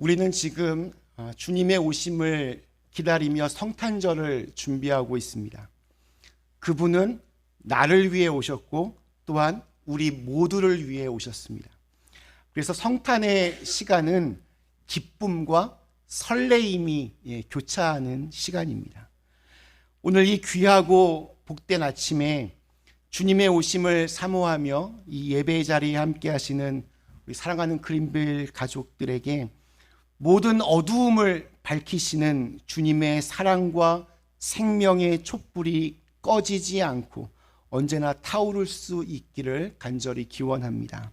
우리는 지금 어, 주님의 오심을 기다리며 성탄절을 준비하고 있습니다. 그분은 나를 위해 오셨고 또한 우리 모두를 위해 오셨습니다. 그래서 성탄의 시간은 기쁨과 설레임이 예, 교차하는 시간입니다. 오늘 이 귀하고 복된 아침에 주님의 오심을 사모하며 이 예배 자리에 함께 하시는 우리 사랑하는 그린빌 가족들에게 모든 어두움을 밝히시는 주님의 사랑과 생명의 촛불이 꺼지지 않고 언제나 타오를 수 있기를 간절히 기원합니다.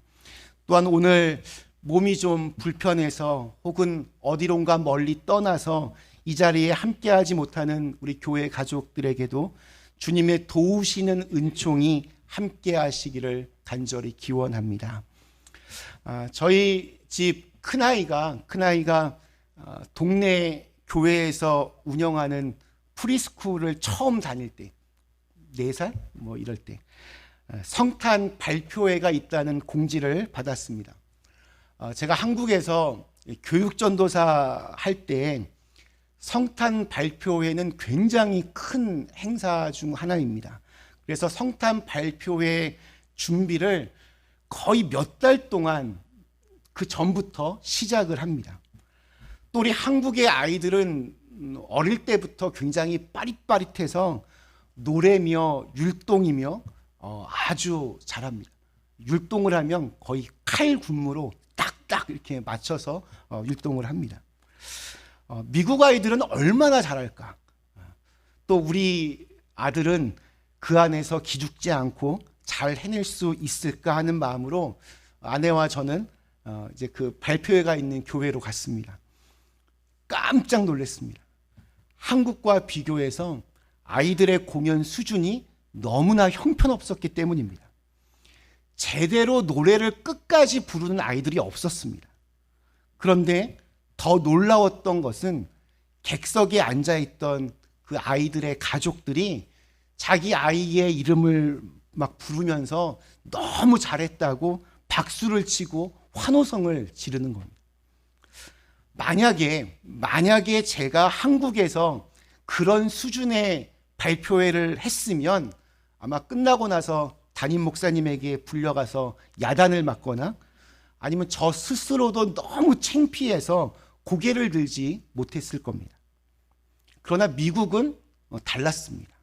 또한 오늘 몸이 좀 불편해서 혹은 어디론가 멀리 떠나서 이 자리에 함께하지 못하는 우리 교회 가족들에게도 주님의 도우시는 은총이 함께하시기를 간절히 기원합니다. 아, 저희 집 큰 아이가 큰 아이가 아, 동네 교회에서 운영하는 프리스쿨을 처음 다닐 때 4살 뭐 이럴 때 아, 성탄 발표회가 있다는 공지를 받았습니다. 어, 제가 한국에서 교육전도사 할 때 성탄 발표회는 굉장히 큰 행사 중 하나입니다. 그래서 성탄 발표회 준비를 거의 몇 달 동안 그 전부터 시작을 합니다. 또 우리 한국의 아이들은 어릴 때부터 굉장히 빠릿빠릿해서 노래며 율동이며 어, 아주 잘합니다. 율동을 하면 거의 칼 군무로 딱딱 이렇게 맞춰서 어, 율동을 합니다. 어, 미국 아이들은 얼마나 잘할까? 또 우리 아들은 그 안에서 기죽지 않고 잘 해낼 수 있을까 하는 마음으로 아내와 저는 어, 이제 그 발표회가 있는 교회로 갔습니다. 깜짝 놀랐습니다. 한국과 비교해서 아이들의 공연 수준이 너무나 형편없었기 때문입니다. 제대로 노래를 끝까지 부르는 아이들이 없었습니다. 그런데 더 놀라웠던 것은 객석에 앉아 있던 그 아이들의 가족들이 자기 아이의 이름을 막 부르면서 너무 잘했다고 박수를 치고 환호성을 지르는 겁니다. 만약에, 만약에 제가 한국에서 그런 수준의 발표회를 했으면 아마 끝나고 나서 담임 목사님에게 불려가서 야단을 맞거나 아니면 저 스스로도 너무 창피해서 고개를 들지 못했을 겁니다. 그러나 미국은 어, 달랐습니다.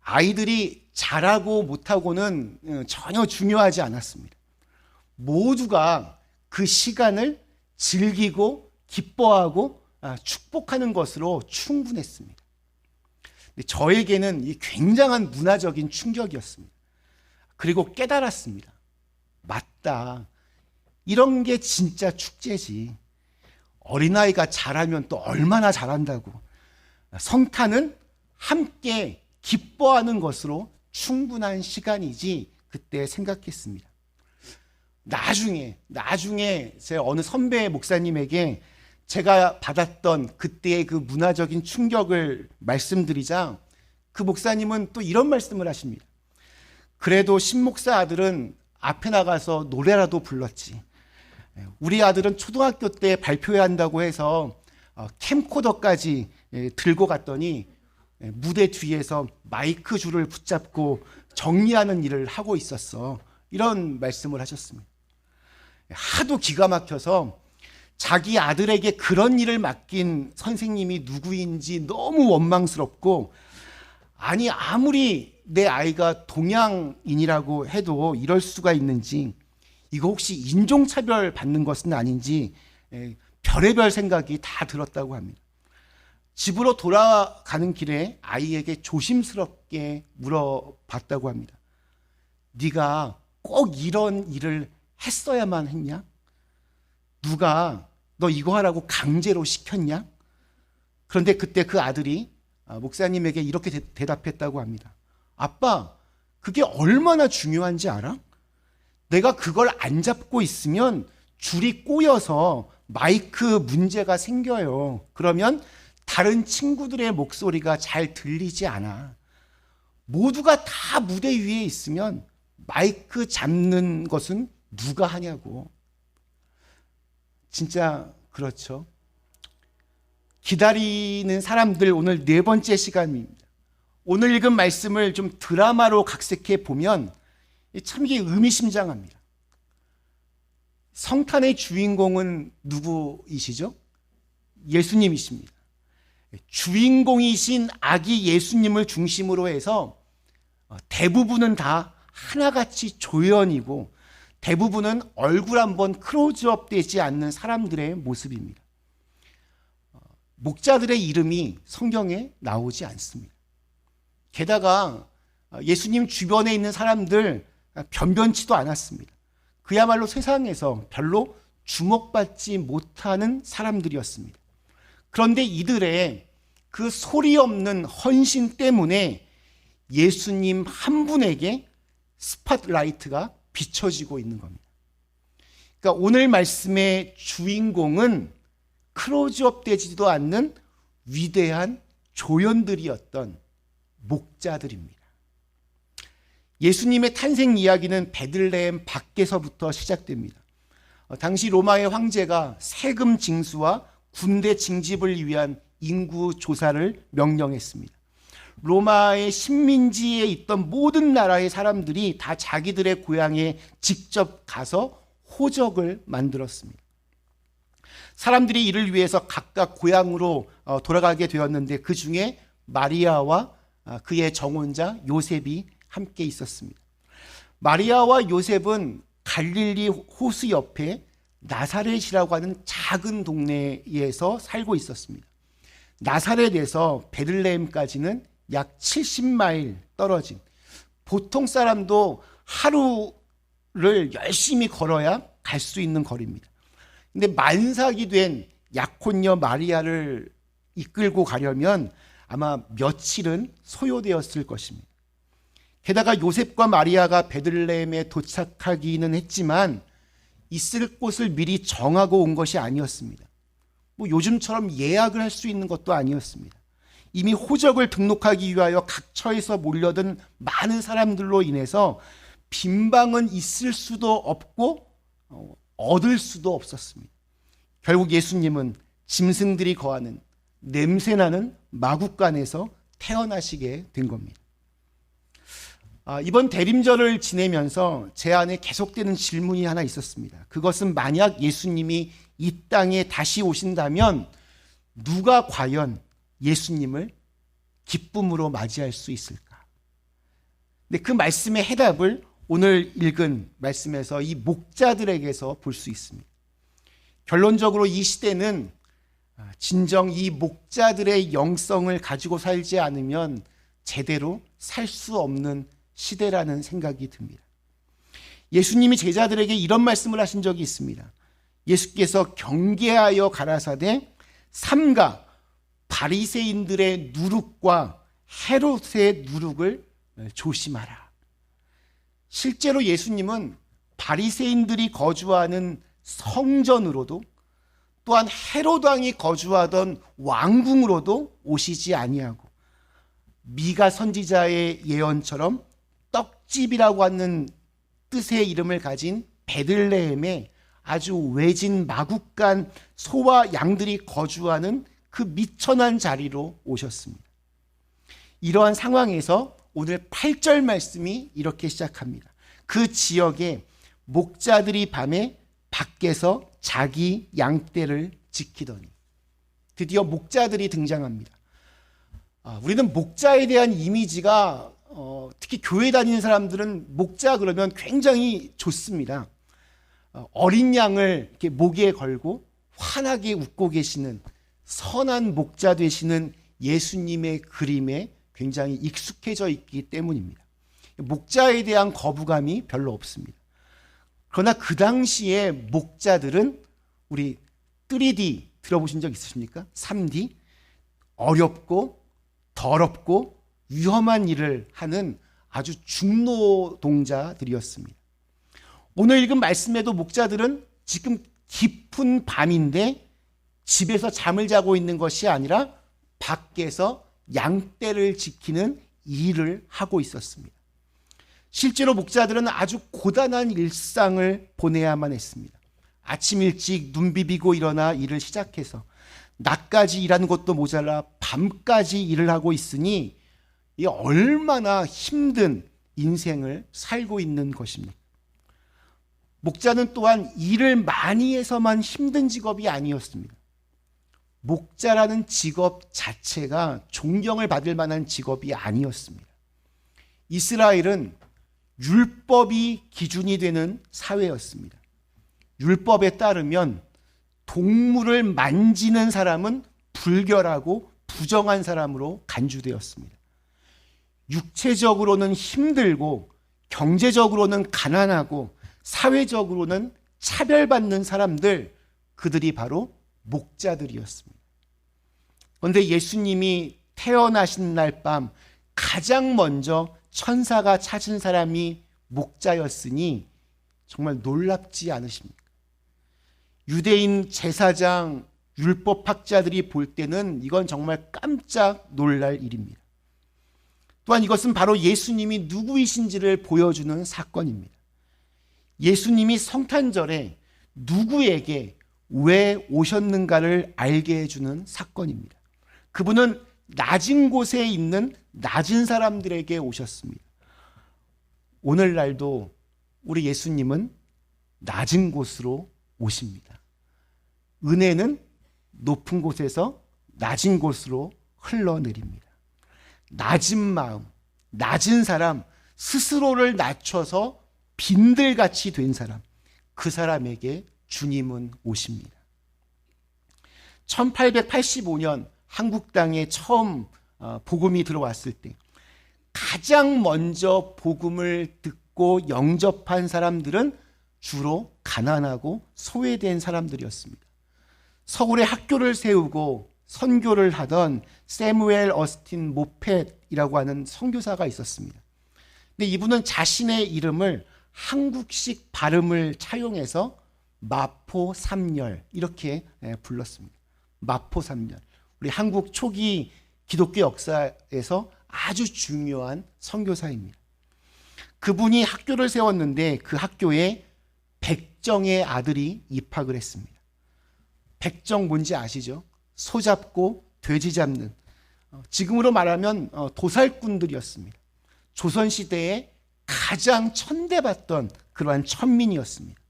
아이들이 잘하고 못하고는 어, 전혀 중요하지 않았습니다. 모두가 그 시간을 즐기고 기뻐하고 아, 축복하는 것으로 충분했습니다. 저에게는 이 굉장한 문화적인 충격이었습니다. 그리고 깨달았습니다. 맞다. 이런 게 진짜 축제지. 어린아이가 잘하면 또 얼마나 잘한다고. 성탄은 함께 기뻐하는 것으로 충분한 시간이지 그때 생각했습니다. 나중에, 나중에 제 어느 선배 목사님에게 제가 받았던 그때의 그 문화적인 충격을 말씀드리자 그 목사님은 또 이런 말씀을 하십니다. 그래도 신목사 아들은 앞에 나가서 노래라도 불렀지. 우리 아들은 초등학교 때 발표회 한다고 해서 어, 캠코더까지 예, 들고 갔더니 예, 무대 뒤에서 마이크 줄을 붙잡고 정리하는 일을 하고 있었어. 이런 말씀을 하셨습니다. 하도 기가 막혀서 자기 아들에게 그런 일을 맡긴 선생님이 누구인지 너무 원망스럽고 아니 아무리 내 아이가 동양인이라고 해도 이럴 수가 있는지 이거 혹시 인종차별 받는 것은 아닌지 별의별 생각이 다 들었다고 합니다. 집으로 돌아가는 길에 아이에게 조심스럽게 물어봤다고 합니다. 네가 꼭 이런 일을 했어야만 했냐? 누가 너 이거 하라고 강제로 시켰냐? 그런데 그때 그 아들이 아, 목사님에게 이렇게 대, 답했다고 합니다. 아빠, 그게 얼마나 중요한지 알아? 내가 그걸 안 잡고 있으면 줄이 꼬여서 마이크 문제가 생겨요. 그러면 다른 친구들의 목소리가 잘 들리지 않아. 모두가 다 무대 위에 있으면 마이크 잡는 것은 누가 하냐고. 진짜 그렇죠. 기다리는 사람들 오늘 네 번째 시간입니다. 오늘 읽은 말씀을 좀 드라마로 각색해 보면 참 이게 의미심장합니다. 성탄의 주인공은 누구이시죠? 예수님이십니다. 주인공이신 아기 예수님을 중심으로 해서 대부분은 다 하나같이 조연이고 대부분은 얼굴 한번 클로즈업 되지 않는 사람들의 모습입니다. 목자들의 이름이 성경에 나오지 않습니다. 게다가 예수님 주변에 있는 사람들 변변치도 않았습니다. 그야말로 세상에서 별로 주목받지 못하는 사람들이었습니다. 그런데 이들의 그 소리 없는 헌신 때문에 예수님 한 분에게 스팟라이트가 비춰지고 있는 겁니다. 그러니까 오늘 말씀의 주인공은 클로즈업 되지도 않는 위대한 조연들이었던 목자들입니다. 예수님의 탄생 이야기는 베들레헴 밖에서부터 시작됩니다. 어, 당시 로마의 황제가 세금 징수와 군대 징집을 위한 인구 조사를 명령했습니다. 로마의 식민지에 있던 모든 나라의 사람들이 다 자기들의 고향에 직접 가서 호적을 만들었습니다. 사람들이 이를 위해서 각각 고향으로 어, 돌아가게 되었는데 그 중에 마리아와 아, 그의 정혼자 요셉이 함께 있었습니다. 마리아와 요셉은 갈릴리 호수 옆에 나사렛이라고 하는 작은 동네에서 살고 있었습니다. 나사렛에서 베들레헴까지는 약 70마일 떨어진 보통 사람도 하루를 열심히 걸어야 갈 수 있는 거리입니다. 근데 만삭이 된 약혼녀 마리아를 이끌고 가려면 아마 며칠은 소요되었을 것입니다. 게다가 요셉과 마리아가 베들레헴에 도착하기는 했지만 있을 곳을 미리 정하고 온 것이 아니었습니다. 뭐 요즘처럼 예약을 할 수 있는 것도 아니었습니다. 이미 호적을 등록하기 위하여 각처에서 몰려든 많은 사람들로 인해서 빈방은 있을 수도 없고 어, 얻을 수도 없었습니다. 결국 예수님은 짐승들이 거하는 냄새나는 마국간에서 태어나시게 된 겁니다. 아, 이번 대림절을 지내면서 제 안에 계속되는 질문이 하나 있었습니다. 그것은 만약 예수님이 이 땅에 다시 오신다면 누가 과연 예수님을 기쁨으로 맞이할 수 있을까? 근데 그 말씀의 해답을 오늘 읽은 말씀에서 이 목자들에게서 볼 수 있습니다. 결론적으로 이 시대는 진정 이 목자들의 영성을 가지고 살지 않으면 제대로 살 수 없는 시대라는 생각이 듭니다. 예수님이 제자들에게 이런 말씀을 하신 적이 있습니다. 예수께서 경계하여 가라사대 삼가 바리새인들의 누룩과 헤롯의 누룩을 조심하라. 실제로 예수님은 바리새인들이 거주하는 성전으로도 또한 헤롯 왕이 거주하던 왕궁으로도 오시지 아니하고 미가 선지자의 예언처럼 떡집이라고 하는 뜻의 이름을 가진 베들레헴에 아주 외진 마국간 소와 양들이 거주하는 그 미천한 자리로 오셨습니다. 이러한 상황에서 오늘 8절 말씀이 이렇게 시작합니다. 그 지역에 목자들이 밤에 밖에서 자기 양떼를 지키더니 드디어 목자들이 등장합니다. 아, 우리는 목자에 대한 이미지가 어, 특히 교회 다니는 사람들은 목자 그러면 굉장히 좋습니다. 어, 어린 양을 이렇게 목에 걸고 환하게 웃고 계시는 선한 목자 되시는 예수님의 그림에 굉장히 익숙해져 있기 때문입니다. 목자에 대한 거부감이 별로 없습니다. 그러나 그 당시에 목자들은 우리 3D 들어보신 적 있으십니까? 3D 어렵고 더럽고 위험한 일을 하는 아주 중노동자들이었습니다. 오늘 읽은 말씀에도 목자들은 지금 깊은 밤인데 집에서 잠을 자고 있는 것이 아니라 밖에서 양떼를 지키는 일을 하고 있었습니다. 실제로 목자들은 아주 고단한 일상을 보내야만 했습니다. 아침 일찍 눈 비비고 일어나 일을 시작해서 낮까지 일하는 것도 모자라 밤까지 일을 하고 있으니 이 얼마나 힘든 인생을 살고 있는 것입니까? 목자는 또한 일을 많이 해서만 힘든 직업이 아니었습니다. 목자라는 직업 자체가 존경을 받을 만한 직업이 아니었습니다. 이스라엘은 율법이 기준이 되는 사회였습니다. 율법에 따르면 동물을 만지는 사람은 불결하고 부정한 사람으로 간주되었습니다. 육체적으로는 힘들고 경제적으로는 가난하고 사회적으로는 차별받는 사람들 그들이 바로 목자들이었습니다. 그런데 예수님이 태어나신 날 밤 가장 먼저 천사가 찾은 사람이 목자였으니 정말 놀랍지 않으십니까? 유대인 제사장 율법학자들이 볼 때는 이건 정말 깜짝 놀랄 일입니다. 또한 이것은 바로 예수님이 누구이신지를 보여주는 사건입니다. 예수님이 성탄절에 누구에게 왜 오셨는가를 알게 해주는 사건입니다. 그분은 낮은 곳에 있는 낮은 사람들에게 오셨습니다. 오늘날도 우리 예수님은 낮은 곳으로 오십니다. 은혜는 높은 곳에서 낮은 곳으로 흘러내립니다. 낮은 마음, 낮은 사람, 스스로를 낮춰서 빈들같이 된 사람, 그 사람에게 주님은 오십니다. 1885년 한국 땅에 처음 어, 복음이 들어왔을 때 가장 먼저 복음을 듣고 영접한 사람들은 주로 가난하고 소외된 사람들이었습니다. 서울에 학교를 세우고 선교를 하던 세무엘 어스틴 모펫이라고 하는 선교사가 있었습니다. 근데 이분은 자신의 이름을 한국식 발음을 차용해서 마포 삼열 이렇게 예, 불렀습니다. 마포 삼열. 우리 한국 초기 기독교 역사에서 아주 중요한 선교사입니다. 그분이 학교를 세웠는데 그 학교에 백정의 아들이 입학을 했습니다. 백정 뭔지 아시죠? 소 잡고 돼지 잡는 어, 지금으로 말하면 어, 도살꾼들이었습니다. 조선 시대에 가장 천대받던 그러한 천민이었습니다.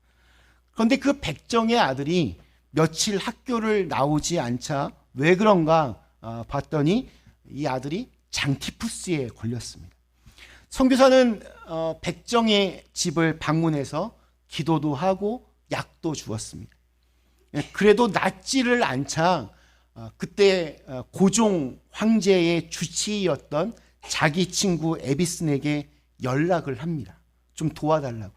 그런데 그 백정의 아들이 며칠 학교를 나오지 않자 왜 그런가 어, 봤더니 이 아들이 장티푸스에 걸렸습니다. 선교사는 백정의 집을 방문해서 기도도 하고 약도 주었습니다. 예, 그래도 낫지를 않자 어, 그때 어, 고종 황제의 주치의였던 자기 친구 에비슨에게 연락을 합니다. 좀 도와달라고.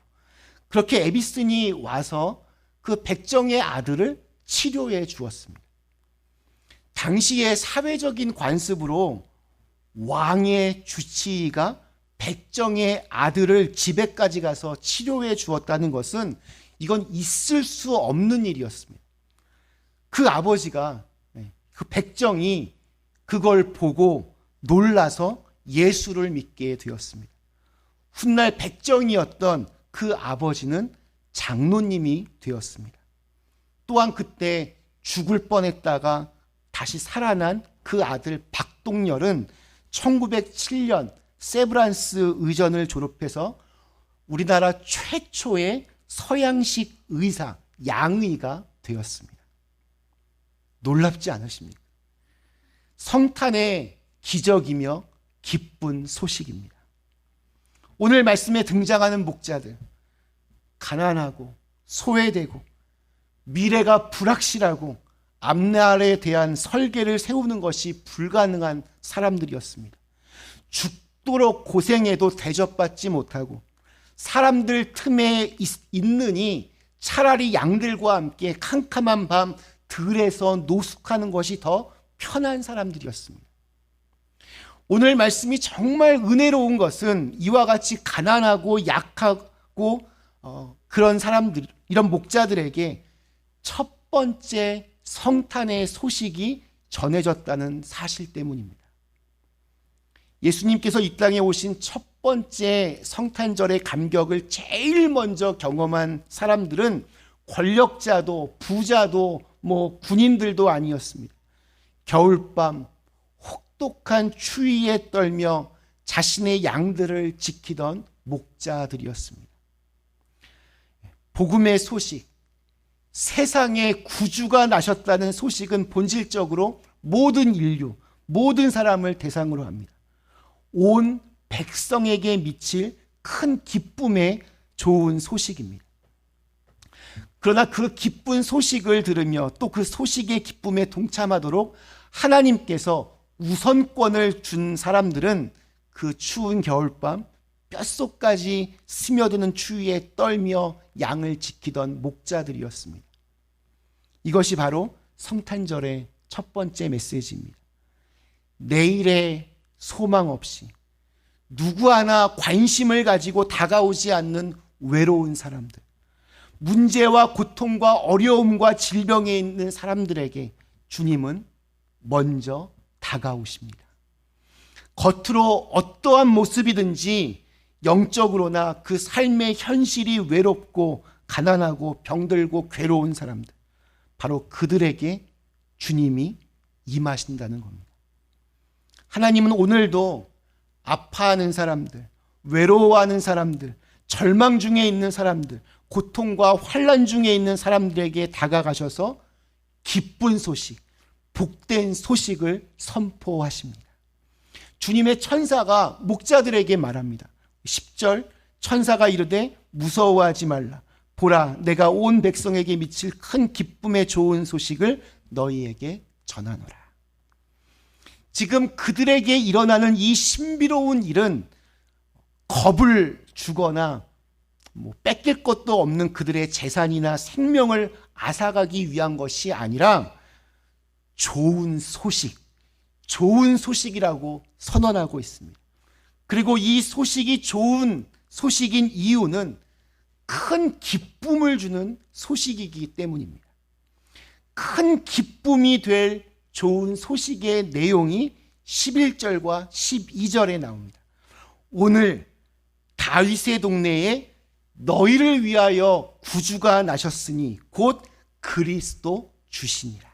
그렇게 에비슨이 와서 그 백정의 아들을 치료해 주었습니다. 당시의 사회적인 관습으로 왕의 주치의가 백정의 아들을 집에까지 가서 치료해 주었다는 것은 이건 있을 수 없는 일이었습니다. 그 아버지가 네, 그 백정이 그걸 보고 놀라서 예수를 믿게 되었습니다. 훗날 백정이었던 그 아버지는 장로님이 되었습니다. 또한 그때 죽을 뻔했다가 다시 살아난 그 아들 박동열은 1907년 세브란스 의전을 졸업해서 우리나라 최초의 서양식 의사, 양의가 되었습니다. 놀랍지 않으십니까? 성탄의 기적이며 기쁜 소식입니다. 오늘 말씀에 등장하는 목자들, 가난하고 소외되고 미래가 불확실하고 앞날에 대한 설계를 세우는 것이 불가능한 사람들이었습니다. 죽도록 고생해도 대접받지 못하고 사람들 틈에 있느니 차라리 양들과 함께 캄캄한 밤 들에서 노숙하는 것이 더 편한 사람들이었습니다. 오늘 말씀이 정말 은혜로운 것은 이와 같이 가난하고 약하고 어, 그런 사람들, 이런 목자들에게 첫 번째 성탄의 소식이 전해졌다는 사실 때문입니다. 예수님께서 이 땅에 오신 첫 번째 성탄절의 감격을 제일 먼저 경험한 사람들은 권력자도 부자도 뭐 군인들도 아니었습니다. 겨울밤 혹독한 추위에 떨며 자신의 양들을 지키던 목자들이었습니다. 복음의 소식, 세상에 구주가 나셨다는 소식은 본질적으로 모든 인류, 모든 사람을 대상으로 합니다. 온 백성에게 미칠 큰 기쁨의 좋은 소식입니다. 그러나 그 기쁜 소식을 들으며 또 그 소식의 기쁨에 동참하도록 하나님께서 우선권을 준 사람들은 그 추운 겨울밤 뼛속까지 스며드는 추위에 떨며 양을 지키던 목자들이었습니다. 이것이 바로 성탄절의 첫 번째 메시지입니다. 내일의 소망 없이 누구 하나 관심을 가지고 다가오지 않는 외로운 사람들, 문제와 고통과 어려움과 질병에 있는 사람들에게 주님은 먼저 다가오십니다. 겉으로 어떠한 모습이든지 영적으로나 그 삶의 현실이 외롭고 가난하고 병들고 괴로운 사람들, 바로 그들에게 주님이 임하신다는 겁니다. 하나님은 오늘도 아파하는 사람들, 외로워하는 사람들, 절망 중에 있는 사람들, 고통과 환란 중에 있는 사람들에게 다가가셔서 기쁜 소식, 복된 소식을 선포하십니다. 주님의 천사가 목자들에게 말합니다. 10절 천사가 이르되 무서워하지 말라. 보라 내가 온 백성에게 미칠 큰 기쁨의 좋은 소식을 너희에게 전하노라. 지금 그들에게 일어나는 이 신비로운 일은 겁을 주거나 뭐 뺏길 것도 없는 그들의 재산이나 생명을 앗아가기 위한 것이 아니라 좋은 소식, 좋은 소식이라고 선언하고 있습니다. 그리고 이 소식이 좋은 소식인 이유는 큰 기쁨을 주는 소식이기 때문입니다. 큰 기쁨이 될 좋은 소식의 내용이 11절과 12절에 나옵니다. 오늘 다윗의 동네에 너희를 위하여 구주가 나셨으니 곧 그리스도 주시니라.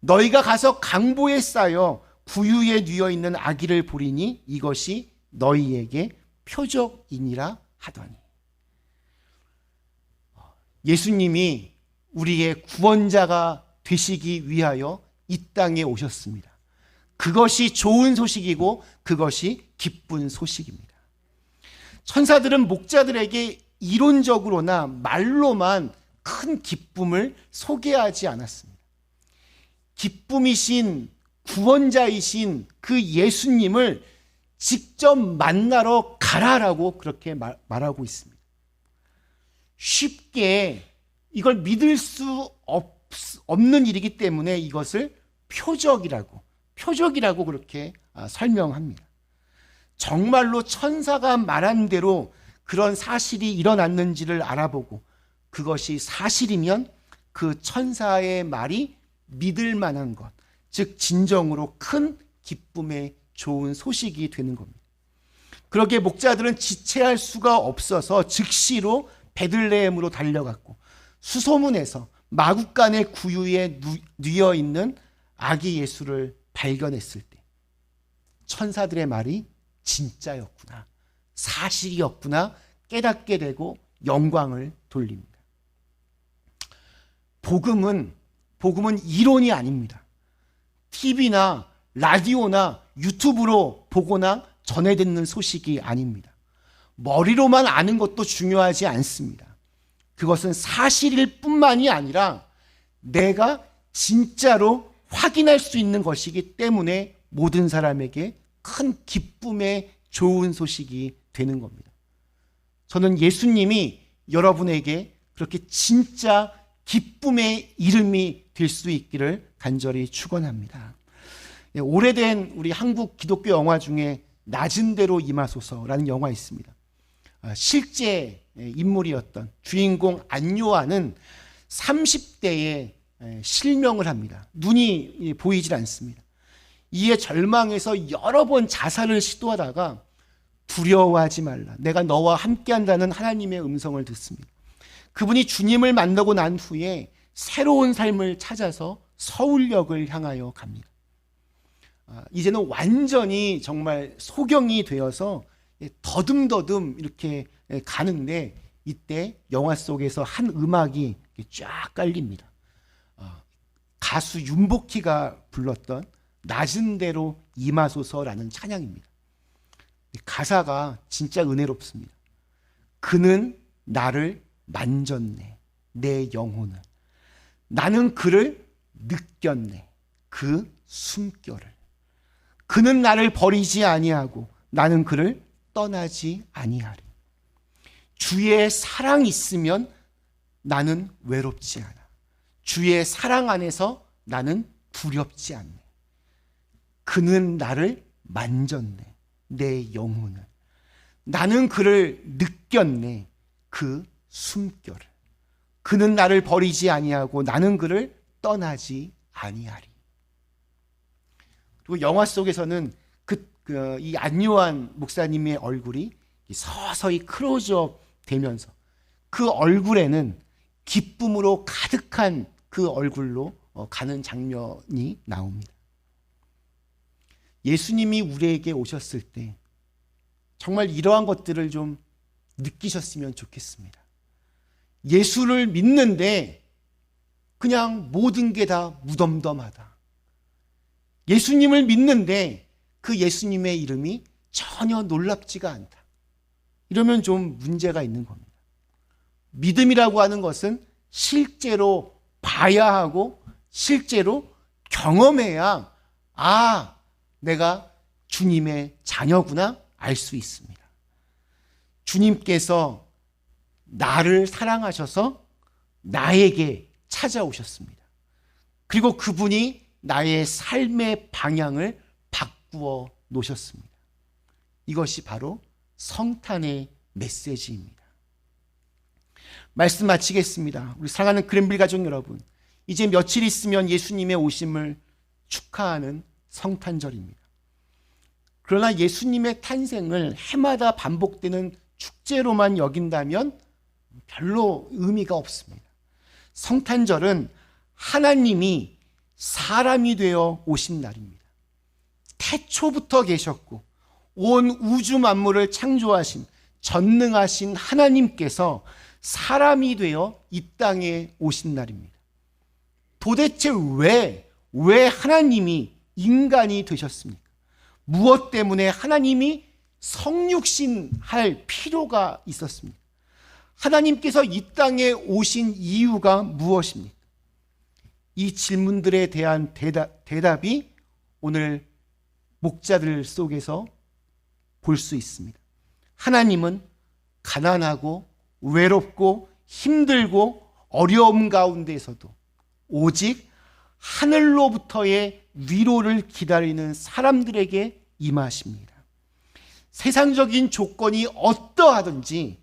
너희가 가서 강보에 쌓여 구유에 뉘어 있는 아기를 보리니 이것이 너희에게 표적이니라 하더니 예수님이 우리의 구원자가 되시기 위하여 이 땅에 오셨습니다. 그것이 좋은 소식이고 그것이 기쁜 소식입니다. 천사들은 목자들에게 이론적으로나 말로만 큰 기쁨을 소개하지 않았습니다. 기쁨이신 구원자이신 그 예수님을 직접 만나러 가라라고 그렇게 말, 말하고 있습니다. 쉽게 이걸 믿을 수 없, 없는 일이기 때문에 이것을 표적이라고, 표적이라고 그렇게 아, 설명합니다. 정말로 천사가 말한 대로 그런 사실이 일어났는지를 알아보고 그것이 사실이면 그 천사의 말이 믿을 만한 것, 즉 진정으로 큰 기쁨의 좋은 소식이 되는 겁니다. 그러게 목자들은 지체할 수가 없어서 즉시로 베들레헴으로 달려갔고 수소문에서 마국간의 구유에 뉘어 있는 아기 예수를 발견했을 때 천사들의 말이 진짜였구나 사실이었구나 깨닫게 되고 영광을 돌립니다. 복음은 복음은 이론이 아닙니다. TV나 라디오나 유튜브로 보거나 전해 듣는 소식이 아닙니다. 머리로만 아는 것도 중요하지 않습니다. 그것은 사실일 뿐만이 아니라 내가 진짜로 확인할 수 있는 것이기 때문에 모든 사람에게 큰 기쁨의 좋은 소식이 되는 겁니다. 저는 예수님이 여러분에게 그렇게 진짜 기쁨의 이름이 될 수 있기를 간절히 축원합니다. 예, 오래된 우리 한국 기독교 영화 중에 낮은 대로 임하소서라는 영화 있습니다. 아, 실제 인물이었던 주인공 안요아는 30대에 실명을 합니다. 눈이 보이질 않습니다. 이에 절망해서 여러 번 자살을 시도하다가 두려워하지 말라. 내가 너와 함께 한다는 하나님의 음성을 듣습니다. 그분이 주님을 만나고 난 후에 새로운 삶을 찾아서 서울역을 향하여 갑니다. 아, 이제는 완전히 정말 소경이 되어서 더듬더듬 이렇게 가는데 이때 영화 속에서 한 음악이 쫙 깔립니다. 아, 가수 윤복희가 불렀던 낮은 대로 임하소서라는 찬양입니다. 가사가 진짜 은혜롭습니다. 그는 나를 만졌네. 내 영혼을. 나는 그를 느꼈네. 그 숨결을. 그는 나를 버리지 아니하고 나는 그를 떠나지 아니하리. 주의 사랑 있으면 나는 외롭지 않아. 주의 사랑 안에서 나는 두렵지 않네. 그는 나를 만졌네. 내 영혼을. 나는 그를 느꼈네. 그 숨결을. 그는 나를 버리지 아니하고 나는 그를 떠나지 아니하리. 그리고 영화 속에서는 그, 그, 이 안요한 목사님의 얼굴이 서서히 클로즈업 되면서 그 얼굴에는 기쁨으로 가득한 그 얼굴로 어, 가는 장면이 나옵니다. 예수님이 우리에게 오셨을 때 정말 이러한 것들을 좀 느끼셨으면 좋겠습니다. 예수를 믿는데 그냥 모든 게 다 무덤덤하다. 예수님을 믿는데 그 예수님의 이름이 전혀 놀랍지가 않다. 이러면 좀 문제가 있는 겁니다. 믿음이라고 하는 것은 실제로 봐야 하고 실제로 경험해야 아, 내가 주님의 자녀구나 알 수 있습니다. 주님께서 나를 사랑하셔서 나에게 찾아오셨습니다. 그리고 그분이 나의 삶의 방향을 바꾸어 놓으셨습니다. 이것이 바로 성탄의 메시지입니다. 말씀 마치겠습니다. 우리 사랑하는 그랜빌 가족 여러분, 이제 며칠 있으면 예수님의 오심을 축하하는 성탄절입니다. 그러나 예수님의 탄생을 해마다 반복되는 축제로만 여긴다면 별로 의미가 없습니다. 성탄절은 하나님이 사람이 되어 오신 날입니다. 태초부터 계셨고 온 우주 만물을 창조하신 전능하신 하나님께서 사람이 되어 이 땅에 오신 날입니다. 도대체 왜, 왜 하나님이 인간이 되셨습니까? 무엇 때문에 하나님이 성육신 할 필요가 있었습니까? 하나님께서 이 땅에 오신 이유가 무엇입니까? 이 질문들에 대한 대답, 대답이 오늘 목자들 속에서 볼 수 있습니다. 하나님은 가난하고 외롭고 힘들고 어려움 가운데에서도 오직 하늘로부터의 위로를 기다리는 사람들에게 임하십니다. 세상적인 조건이 어떠하든지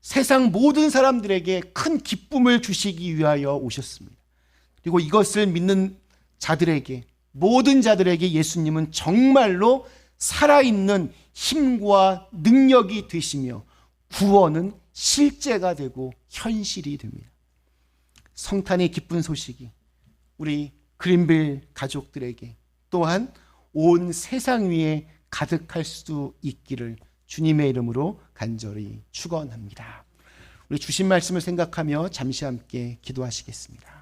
세상 모든 사람들에게 큰 기쁨을 주시기 위하여 오셨습니다. 그리고 이것을 믿는 자들에게 모든 자들에게 예수님은 정말로 살아있는 힘과 능력이 되시며 구원은 실제가 되고 현실이 됩니다. 성탄의 기쁜 소식이 우리 그린빌 가족들에게 또한 온 세상 위에 가득할 수 있기를 주님의 이름으로 간절히 축원합니다. 우리 주신 말씀을 생각하며 잠시 함께 기도하시겠습니다.